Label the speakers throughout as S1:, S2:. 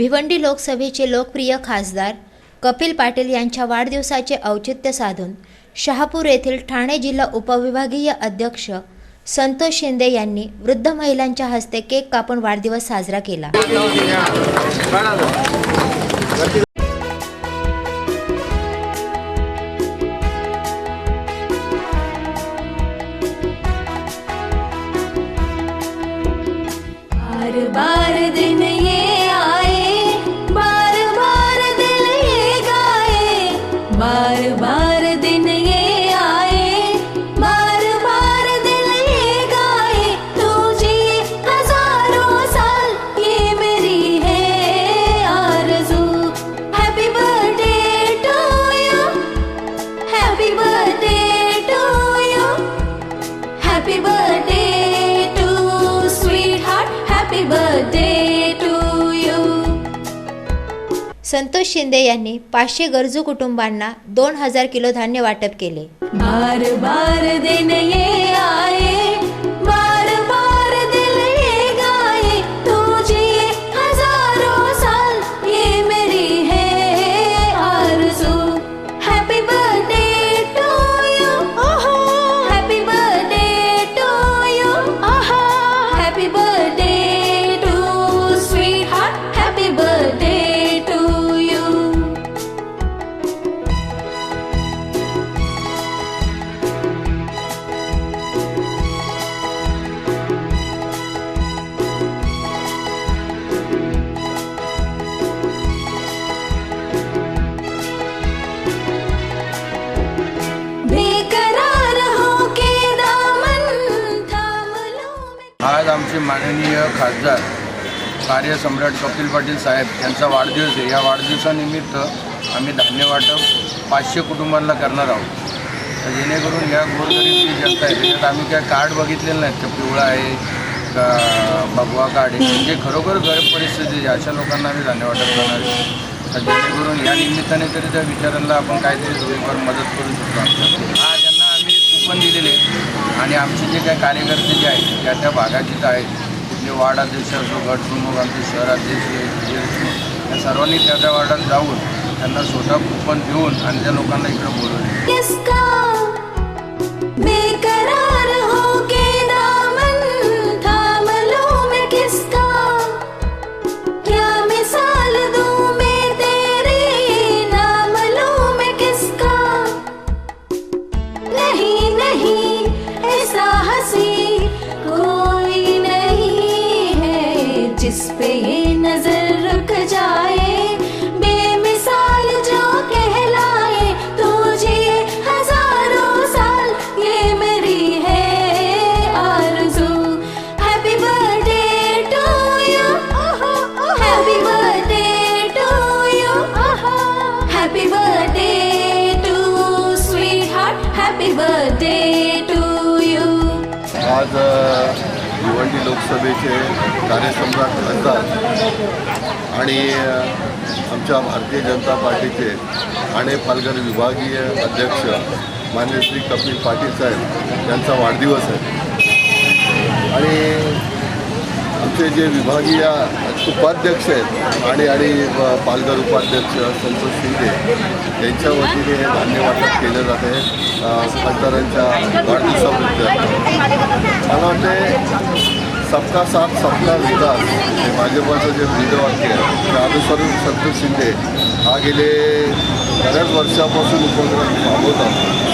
S1: भिवंडी लोकसभेचे लोकप्रिय खासदार कपिल पाटील यांच्या वाढदिवसाचे औचित्य साधून शहापूर येथील ठाणे जिल्हा उपविभागीय अध्यक्ष संतोष शिंदे यांनी वृद्ध महिलांच्या हस्ते केक कापून वाढदिवस साजरा केला.
S2: बार बार दिन
S1: संतोष शिंदे यांनी पाचशे गरजू कुटुंबांना दोन हजार किलो धान्य वाटप केले.
S2: बार बार देने ये.
S3: माननीय खासदार कार्यसम्राट कपिल पाटील साहेब यांचा वाढदिवस आहे. या वाढदिवसानिमित्त आम्ही धान्य वाटप पाचशे कुटुंबांना करणार आहोत. तर जेणेकरून या गोरगरीब जी जनता आहे. त्याच्यात आम्ही काय कार्ड बघितलेलं नाहीत का पिवळा आहे का भगवा कार्ड आहे. म्हणजे खरोखर गरीब परिस्थिती आहे. अशा लोकांना आम्ही धान्य वाटप करणार आहे तर जेणेकरून या निमित्ताने तरी त्या विचारांना आपण काहीतरी थोडीफार मदत करू शकतो पण दिलेले. आणि आमचे जे काही कार्यकर्ते जे आहेत त्या त्या भागाचे तर आहेत कुठले वार्ड अध्यक्ष असो गटप्रमुख आमचे शहराध्यक्ष या सर्वांनी त्या त्या वार्डात जाऊन त्यांना स्वतः कुपन देऊन आणि त्या लोकांना इकडे बोलवले.
S2: नहीं
S4: आज भिवंडी लोकसभेचे कार्यसम्राट खासदार आणि आमच्या भारतीय जनता पार्टीचे ठाणे पालघर विभागीय अध्यक्ष मान्य श्री कपिल पाटील साहेब यांचा वाढदिवस आहे. आणि आमचे जे विभागीय उपाध्यक्ष आहेत आणि आणि पालघर उपाध्यक्ष संतोष शिंदे यांच्या वतीने हे धान्य वाटप केलं जाते खासदारांच्या वाढदिवसाबद्दल मला वाटते सबका साथ सबका विकास हे भाजपाचं जे ब्रीदवाक्य आहे ते अनुसरून संतोष शिंदे हा गेले बऱ्याच वर्षापासून उपक्रम राबवतात.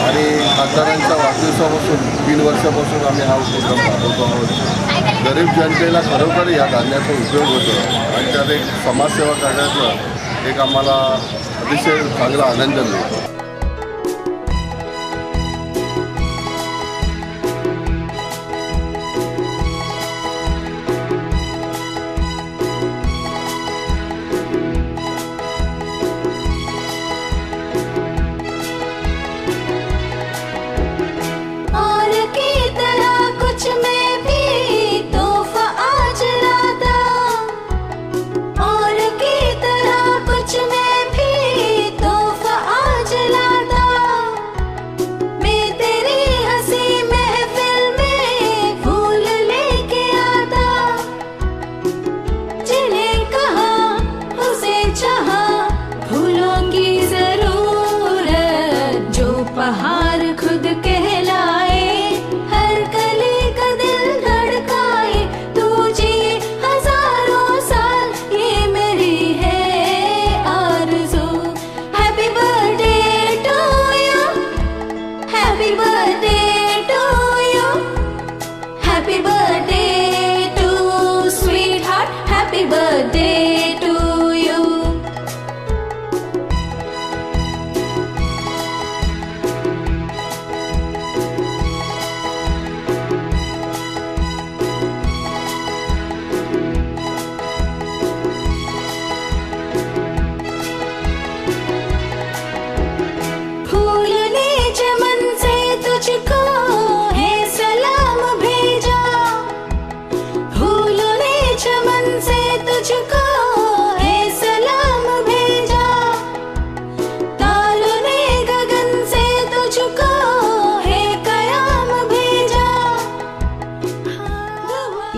S4: आणि खासदारांच्या वर्षापासून तीन वर्षापासून आम्ही हा उपक्रम राबवतो आहोत. गरीब जनतेला खरोखर या धान्याचा उपयोग होतो आणि त्यात एक समाजसेवा करण्याचं एक आम्हाला अतिशय चांगला आनंद मिळतो.
S2: happy birthday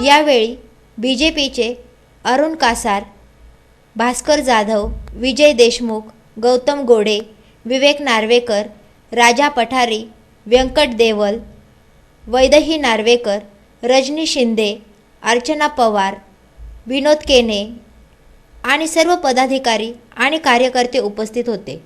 S1: यावेळी बी जे पीचे अरुण कासार भास्कर जाधव विजय देशमुख गौतम गोडे विवेक नार्वेकर राजा पठारी व्यंकट देवल वैदही नार्वेकर रजनी शिंदे अर्चना पवार विनोद केने आणि सर्व पदाधिकारी आणि कार्यकर्ते उपस्थित होते.